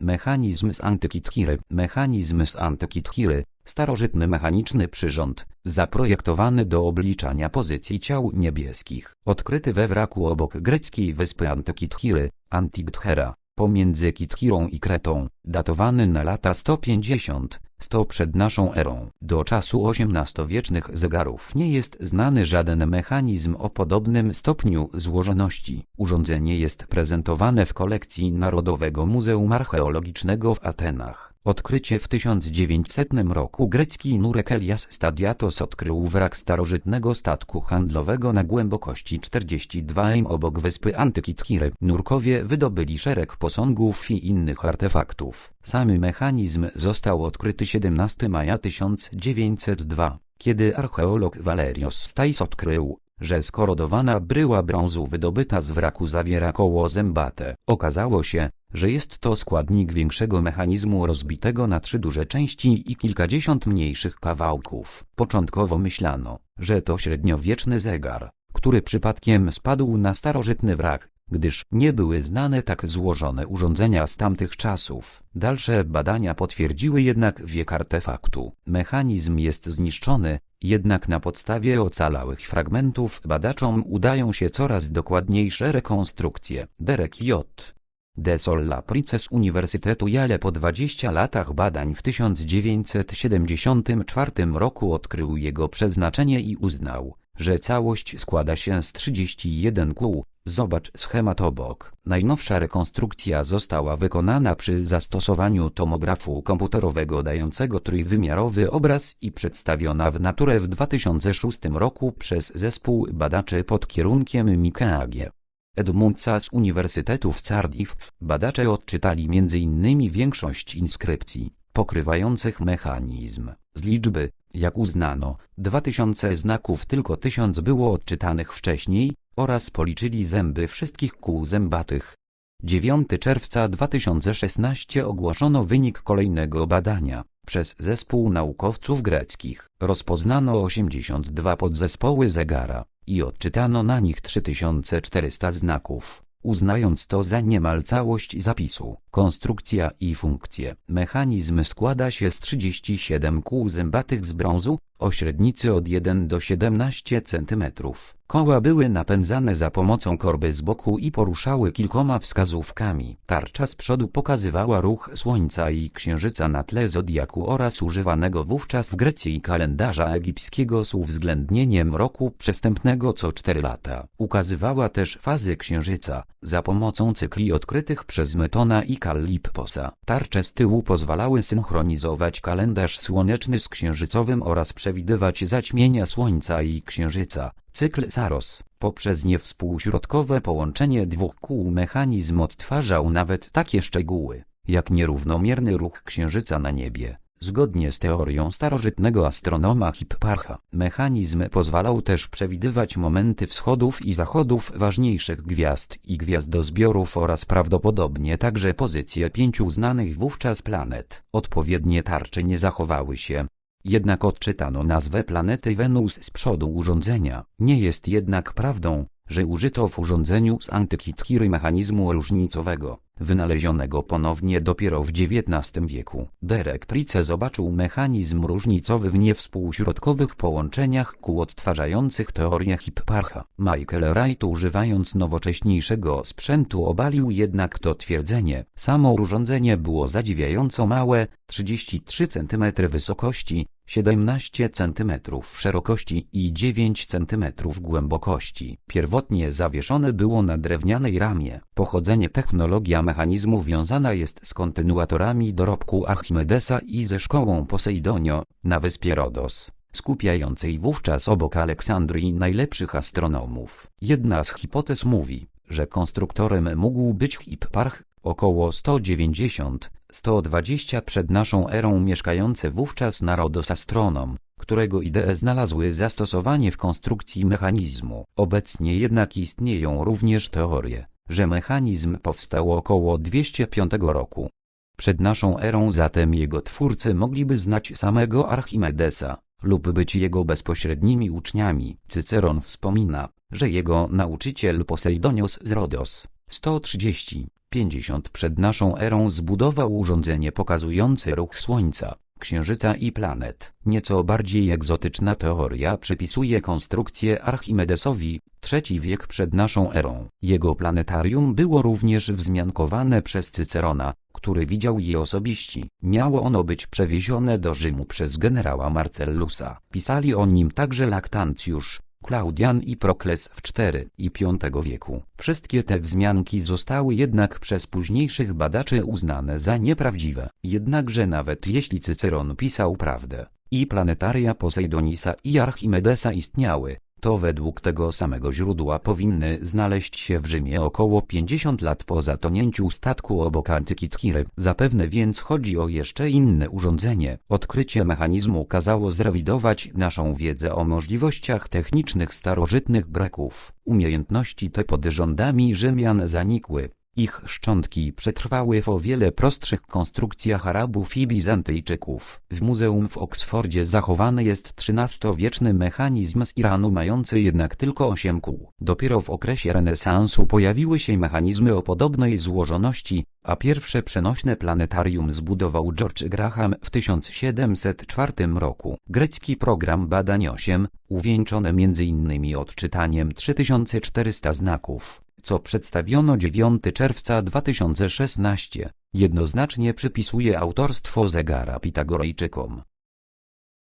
Mechanizm z Antykithiry. Mechanizm z Antykithiry, starożytny mechaniczny przyrząd, zaprojektowany do obliczania pozycji ciał niebieskich, odkryty we wraku obok greckiej wyspy Antykithiry, Antigthera, pomiędzy Kithirą i Kretą, datowany na lata 150, 100 przed naszą erą. Do czasu XVIII-wiecznych zegarów nie jest znany żaden mechanizm o podobnym stopniu złożoności. Urządzenie jest prezentowane w kolekcji Narodowego Muzeum Archeologicznego w Atenach. Odkrycie w 1900 roku grecki nurek Elias Stadiatos odkrył wrak starożytnego statku handlowego na głębokości 42 m obok wyspy Antykithiry. Nurkowie wydobyli szereg posągów i innych artefaktów. Sam mechanizm został odkryty 17 maja 1902, kiedy archeolog Valerios Stais odkrył, że skorodowana bryła brązu wydobyta z wraku zawiera koło zębate. Okazało się, że jest to składnik większego mechanizmu rozbitego na trzy duże części i kilkadziesiąt mniejszych kawałków. Początkowo myślano, że to średniowieczny zegar, który przypadkiem spadł na starożytny wrak, gdyż nie były znane tak złożone urządzenia z tamtych czasów. Dalsze badania potwierdziły jednak wiek artefaktu. Mechanizm jest zniszczony, jednak na podstawie ocalałych fragmentów badaczom udają się coraz dokładniejsze rekonstrukcje. Derek J. De Solla Price Uniwersytetu Yale po 20 latach badań w 1974 roku odkrył jego przeznaczenie i uznał, że całość składa się z 31 kół. Zobacz schemat obok. Najnowsza rekonstrukcja została wykonana przy zastosowaniu tomografu komputerowego dającego trójwymiarowy obraz i przedstawiona w naturę w 2006 roku przez zespół badaczy pod kierunkiem Mika G. Edmundsa z Uniwersytetu w Cardiff. Badacze odczytali m.in. większość inskrypcji pokrywających mechanizm. Z liczby, jak uznano, 2000 znaków tylko 1000 było odczytanych wcześniej oraz policzyli zęby wszystkich kół zębatych. 9 czerwca 2016 ogłoszono wynik kolejnego badania. Przez zespół naukowców greckich rozpoznano 82 podzespoły zegara i odczytano na nich 3400 znaków uznając to za niemal całość zapisu. Konstrukcja i funkcje. Mechanizm składa się z 37 kół zębatych z brązu, o średnicy od 1 do 17 cm. Koła były napędzane za pomocą korby z boku i poruszały kilkoma wskazówkami. Tarcza z przodu pokazywała ruch Słońca i Księżyca na tle zodiaku oraz używanego wówczas w Grecji kalendarza egipskiego z uwzględnieniem roku przestępnego co 4 lata. Ukazywała też fazy Księżyca, za pomocą cykli odkrytych przez Metona i Kallipposa. Tarcze z tyłu pozwalały synchronizować kalendarz słoneczny z księżycowym oraz przewidywać zaćmienia Słońca i Księżyca. Cykl Saros, poprzez niewspółśrodkowe połączenie dwóch kół mechanizm odtwarzał nawet takie szczegóły, jak nierównomierny ruch Księżyca na niebie. Zgodnie z teorią starożytnego astronoma Hipparcha, mechanizm pozwalał też przewidywać momenty wschodów i zachodów ważniejszych gwiazd i gwiazdozbiorów oraz prawdopodobnie także pozycje pięciu znanych wówczas planet. Odpowiednie tarcze nie zachowały się, jednak odczytano nazwę planety Wenus z przodu urządzenia. Nie jest jednak prawdą, że użyto w urządzeniu z Antykithiry mechanizmu różnicowego, wynalezionego ponownie dopiero w XIX wieku. Derek Price zobaczył mechanizm różnicowy w niewspółśrodkowych połączeniach kół odtwarzających teorię Hipparcha. Michael Wright używając nowocześniejszego sprzętu obalił jednak to twierdzenie. Samo urządzenie było zadziwiająco małe, 33 cm wysokości, 17 cm szerokości i 9 cm głębokości. Pierwotnie zawieszone było na drewnianej ramie. Pochodzenie technologia mechanizmu wiązana jest z kontynuatorami dorobku Archimedesa i ze szkołą Poseidonio na wyspie Rodos skupiającej wówczas obok Aleksandrii najlepszych astronomów. Jedna z hipotez mówi, że konstruktorem mógł być Hipparch, około 190-120 przed naszą erą mieszkający wówczas na Rodos astronom, którego idee znalazły zastosowanie w konstrukcji mechanizmu. Obecnie jednak istnieją również teorie, że mechanizm powstał około 205 roku. Przed naszą erą zatem jego twórcy mogliby znać samego Archimedesa lub być jego bezpośrednimi uczniami. Cyceron wspomina, że jego nauczyciel Poseidonios z Rodos 130 550 przed naszą erą zbudował urządzenie pokazujące ruch Słońca, Księżyca i planet. Nieco bardziej egzotyczna teoria przypisuje konstrukcję Archimedesowi, trzeci wiek przed naszą erą. Jego planetarium było również wzmiankowane przez Cycerona, który widział je osobiście. Miało ono być przewiezione do Rzymu przez generała Marcellusa. Pisali o nim także Laktancjusz, Klaudian i Prokles w IV i V wieku. Wszystkie te wzmianki zostały jednak przez późniejszych badaczy uznane za nieprawdziwe. Jednakże nawet jeśli Cyceron pisał prawdę, i planetaria Posejdonisa i Archimedesa istniały, to według tego samego źródła powinny znaleźć się w Rzymie około 50 lat po zatonięciu statku obok Antykitkiry. Zapewne więc chodzi o jeszcze inne urządzenie. Odkrycie mechanizmu kazało zrewidować naszą wiedzę o możliwościach technicznych starożytnych Greków. Umiejętności te pod rządami Rzymian zanikły. Ich szczątki przetrwały w o wiele prostszych konstrukcjach Arabów i Bizantyjczyków. W muzeum w Oksfordzie zachowany jest XIII-wieczny mechanizm z Iranu mający jednak tylko osiem kół. Dopiero w okresie renesansu pojawiły się mechanizmy o podobnej złożoności, a pierwsze przenośne planetarium zbudował George Graham w 1704 roku. Grecki program badań 8, uwieńczony m.in. odczytaniem 3400 znaków co przedstawiono 9 czerwca 2016, jednoznacznie przypisuje autorstwo zegara Pitagorejczykom.